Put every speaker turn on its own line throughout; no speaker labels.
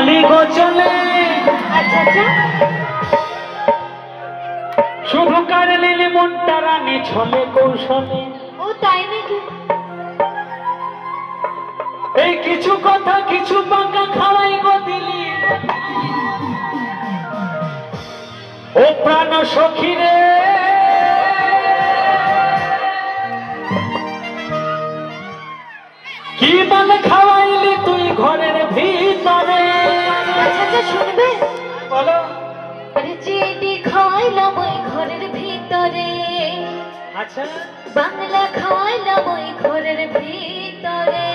আলি গোচলে
আচ্ছা আচ্ছা।
শুধু কারে লিলি মনটা রানী ছলে কৌশলে।
ও তাই নাকি?
এই কিছু কথা কিছু পাকা খাওয়াই গো দিলি। ও প্রাণ সখী রে। কি মানে খাওয়াইলি তুই
আচ্ছা শুনবে
বলো।
আরে চেটে খাইলাম ওই ঘরের ভিতরে।
আচ্ছা।
বাংলা খাইলাম ওই ঘরের ভিতরে।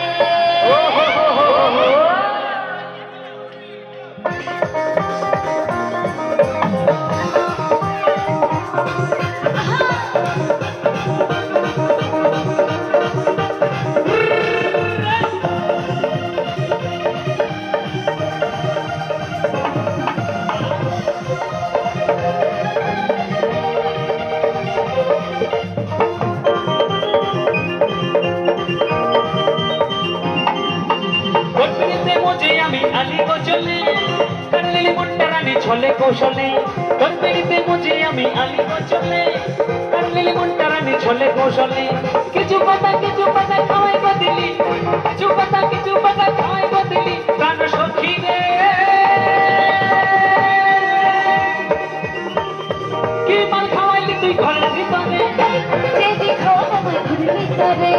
আলি গজলে কানলিলি মুন্ডা রানী ছলে কৌশলে কর্মীতে মজে আমি আলি গজলে কানলিলি মুন্ডা রানী ছলে কৌশলে। কিছু পাতা কিছু পাতা খাওয়াই বদিলি, কিছু পাতা কিছু পাতা খাওয়াই বদিলি প্রাণ সখী রে। কি মাল খাওয়াইলি তুই ঘরের ভিতরে?
খাইলাম ওই ঘরের ভিতরে।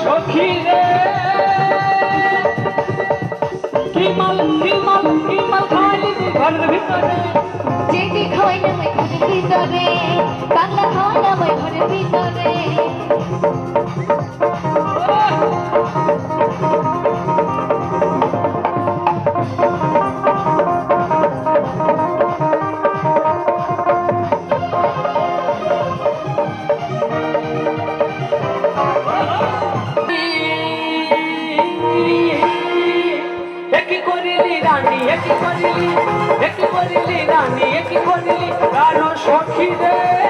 রানো সখী রে কি মাল কি মাল কি মাল খাইলি তুই ঘরের ভিতরে
চেটে খাইলাম ওই ঘরের ভিতরে। বাংলা খাইলাম ওই ঘরের ভিতরে
একই করিলি একই করিলি রানী একই করিলি কারও সখী রে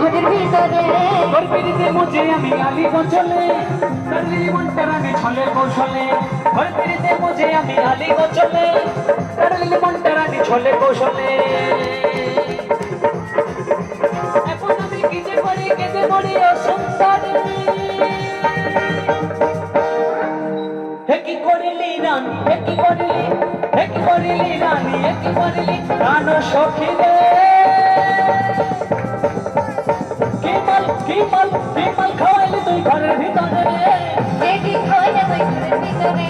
প্রাণ সখী রে। পিড়িতে মুজে আমি আলি গঞ্চলে কারলিলি মনটা রানী ছলে কৌশলে। ঘর পিড়িতে মুজে আমি আলি গঞ্চলে কারলিলি মনটা রানী ছলে কৌশলে। এখন আমি কি যে করি কেঁদে মরি অসন্তানে হে কি করিলি রানী, হে কি করিলি? হে কি করিলি রানী, হে কি করিলি? প্রাণ সখী মাল বিমল মাল কি মাল খাওয়াইলি তুই ঘরের ভিতরে।
ঘরের ভিতরে?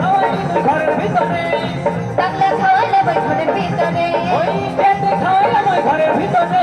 খাওয়াইলি তুই ঘরের ভিতরে।
বাংলা খাওয়াইলাম ওই ঘরের ভিতরে?
ওই পেটে খাওয়াইলাম ওই ঘরের ভিতরে?